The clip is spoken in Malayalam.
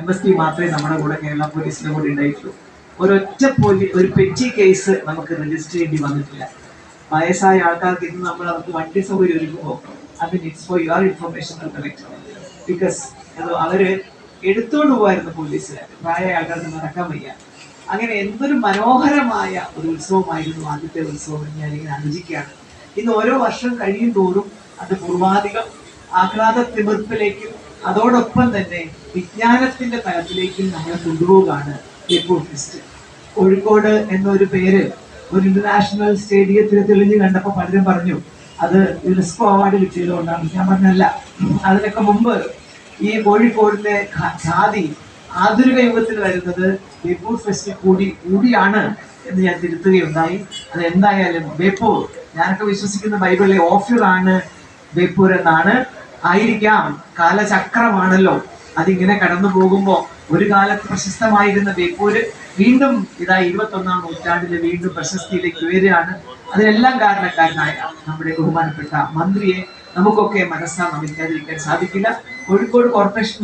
എം എസ് ടി മാത്രമേ നമ്മുടെ കൂടെ കേരള പോലീസിന്റെ കൂടെ ഉണ്ടായിട്ടുള്ളൂ. ഒരൊറ്റ പോലീ ഒരു പെറ്റി കേസ് നമുക്ക് രജിസ്റ്റർ ചെയ്യേണ്ടി വന്നിട്ടില്ല. വയസ്സായ ആൾക്കാർക്ക് ഇന്ന് നമ്മൾ അവർക്ക് വണ്ടി സൗകര്യം ഒരുക്കുമ്പോൾ അത് it's for your information because അവർ എടുത്തോണ്ട് പോവായിരുന്നു പോലീസ്. പ്രായമായ ആൾക്കാർക്ക് നടക്കാൻ വയ്യ. അങ്ങനെ എന്തൊരു മനോഹരമായ ഒരു ഉത്സവമായിരുന്നു ആദ്യത്തെ ഉത്സവം എന്ന് ഞാനിങ്ങനെ അനുജിക്കുകയാണ് ഇന്ന് ഓരോ വർഷം കഴിയും തോറും അത് പൂർവാധികം ആഹ്ലാദ തിമിർപ്പിലേക്കും അതോടൊപ്പം തന്നെ വിജ്ഞാനത്തിന്റെ തലത്തിലേക്കും നമ്മളെ കൊണ്ടുപോവുകയാണ് ഫെസ്റ്റ് കോഴിക്കോട് എന്നൊരു പേര് ഒരു ഇന്റർനാഷണൽ സ്റ്റേഡിയത്തിൽ തെളിഞ്ഞു കണ്ടപ്പോൾ പലരും പറഞ്ഞു അത് യുനെസ്കോ അവാർഡ് കിട്ടിയതുകൊണ്ടാണ്. ഞാൻ പറഞ്ഞല്ല അതിനൊക്കെ മുമ്പ് ഈ കോഴിക്കോടിന്റെ ഖാദി ആധുനിക യുഗത്തിൽ വരുന്നത് ബേപ്പൂർ ഫെസ്റ്റിൽ കൂടി കൂടിയാണ് എന്ന് ഞാൻ തിരുത്തുകയുണ്ടായി. അത് എന്തായാലും ബേപ്പൂർ ഞാനൊക്കെ വിശ്വസിക്കുന്ന ബൈബിളിലെ ഓഫ്യൂർ ആണ് ബേപ്പൂർ എന്നാണ് ആയിരിക്കാം. കാലചക്രമാണല്ലോ. അതിങ്ങനെ കടന്നു പോകുമ്പോൾ ഒരു കാലത്ത് പ്രശസ്തമായിരുന്ന ബേപ്പൂര് വീണ്ടും ഇതാ ഇരുപത്തി ഒന്നാം നൂറ്റാണ്ടിൽ വീണ്ടും പ്രശസ്തിയിലേക്ക് ഉയരുകയാണ്. അതിനെല്ലാം കാരണക്കാരനായ നമ്മുടെ ബഹുമാനപ്പെട്ട മന്ത്രിയെ നമുക്കൊക്കെ മനസ്സാ നമിക്കാതിരിക്കാൻ സാധിക്കില്ല. കോഴിക്കോട് കോർപ്പറേഷൻ